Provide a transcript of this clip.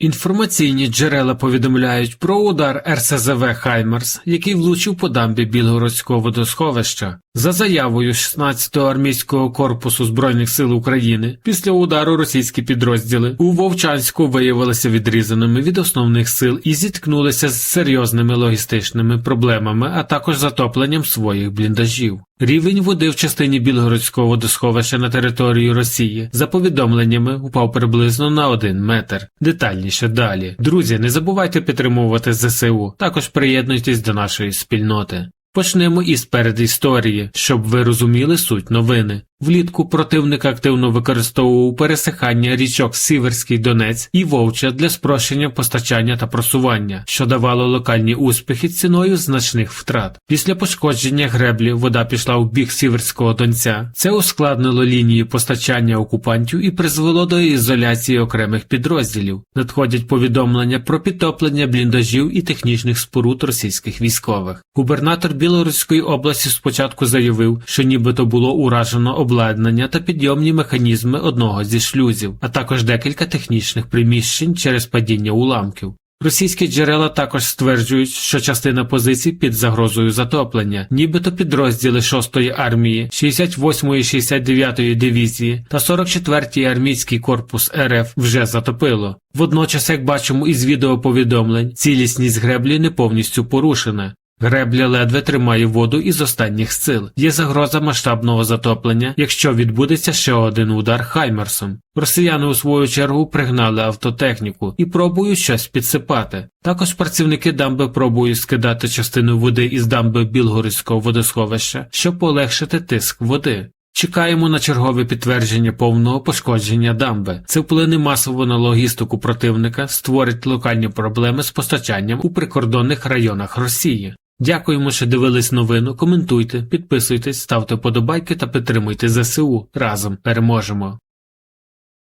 Інформаційні джерела повідомляють про удар РСЗВ Хаймерс, який влучив по дамбі Білгородського водосховища. За заявою 16-го армійського корпусу Збройних сил України, після удару російські підрозділи у Вовчанську виявилися відрізаними від основних сил і зіткнулися з серйозними логістичними проблемами, а також затопленням своїх бліндажів. Рівень води в частині Білгородського водосховища на території Росії, за повідомленнями, упав приблизно на 1 метр. Детальніше далі. Друзі, не забувайте підтримувати ЗСУ, також приєднуйтесь до нашої спільноти. Почнемо із передісторії, щоб ви розуміли суть новини. Влітку противник активно використовував пересихання річок Сіверський Донець і Вовча для спрощення постачання та просування, що давало локальні успіхи ціною значних втрат. Після пошкодження греблі вода пішла в бік Сіверського Донця. Це ускладнило лінії постачання окупантів і призвело до ізоляції окремих підрозділів. Надходять повідомлення про підтоплення бліндажів і технічних споруд російських військових. Губернатор Білоруської області спочатку заявив, що нібито було уражено обладнання та підйомні механізми одного зі шлюзів, а також декілька технічних приміщень через падіння уламків. Російські джерела також стверджують, що частина позицій під загрозою затоплення, нібито підрозділи 6-ї армії, 68-ї 69-ї дивізії та 44-й армійський корпус РФ вже затопило. Водночас, як бачимо із відеоповідомлень, цілісність греблі не повністю порушена. Гребля ледве тримає воду із останніх сил. Є загроза масштабного затоплення, якщо відбудеться ще один удар Хаймерсом. Росіяни у свою чергу пригнали автотехніку і пробують щось підсипати. Також працівники дамби пробують скидати частину води із дамби Білгородського водосховища, щоб полегшити тиск води. Чекаємо на чергове підтвердження повного пошкодження дамби. Це вплине масово на логістику противника, створить локальні проблеми з постачанням у прикордонних районах Росії. Дякуємо, що дивились новину. Коментуйте, підписуйтесь, ставте подобайки та підтримуйте ЗСУ. Разом переможемо.